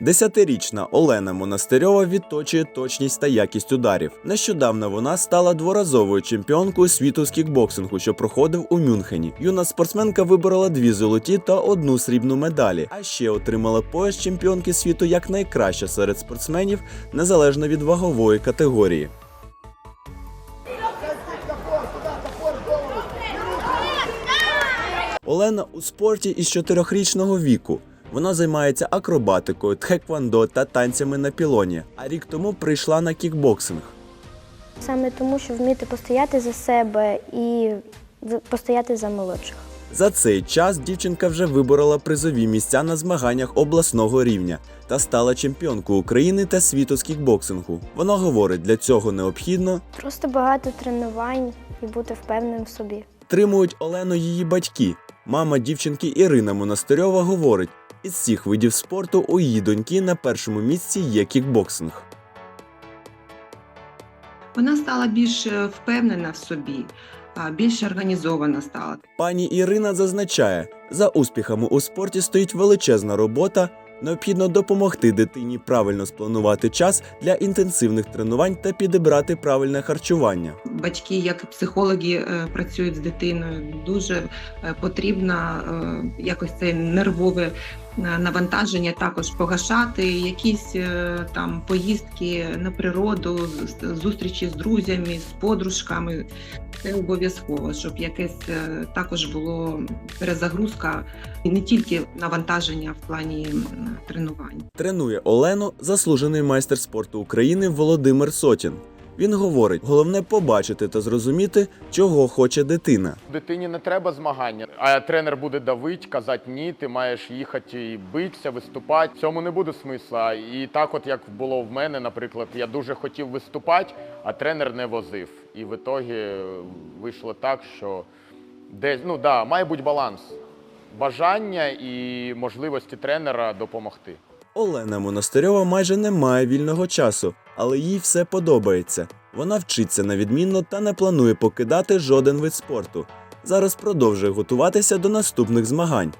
Десятирічна Олена Монастирьова відточує точність та якість ударів. Нещодавно вона стала дворазовою чемпіонкою світу з кікбоксингу, що проходив у Мюнхені. Юна спортсменка виборола дві золоті та одну срібну медалі, а ще отримала пояс чемпіонки світу як найкраща серед спортсменів незалежно від вагової категорії. Олена у спорті із чотирьохрічного віку. Вона займається акробатикою, тхеквондо та танцями на пілоні. А рік тому прийшла на кікбоксинг. Саме тому, що вміти постояти за себе і постояти за молодших. За цей час дівчинка вже виборола призові місця на змаганнях обласного рівня та стала чемпіонкою України та світу з кікбоксингу. Вона говорить, для цього необхідно Просто багато тренувань і бути впевненим в собі. Тримують Олену її батьки. Мама дівчинки Ірина Монастирьова говорить: із всіх видів спорту у її доньки на першому місці є кікбоксинг. Вона стала більш е, впевнена в собі, більш організована стала. Пані Ірина зазначає, за успіхами у спорті стоїть величезна робота. Необхідно допомогти дитині правильно спланувати час для інтенсивних тренувань та підібрати правильне харчування. Батьки, як психологи, е, працюють з дитиною. Дуже е, потрібно е, якось це нервове навантаження також погашати. Якісь е, там поїздки на природу, зустрічі з друзями, з подружками. Це обов'язково, щоб якесь е, також було перезагрузка і не тільки навантаження в плані тренувань. Тренує Олену заслужений майстер спорту України Володимир Сотін. Він говорить: головне побачити та зрозуміти, чого хоче дитина. Дитині не треба змагання, а тренер буде давити, казати ні, ти маєш їхати і битися, виступати. В цьому не буде смисла. І так, от як було в мене, наприклад, я дуже хотів виступати, а тренер не возив. І в ітогі вийшло так, що десь ну да, має бути баланс бажання і можливості тренера допомогти. Олена Монастирьова майже не має вільного часу, але їй все подобається. Вона вчиться на відмінно та не планує покидати жоден вид спорту. Зараз продовжує готуватися до наступних змагань.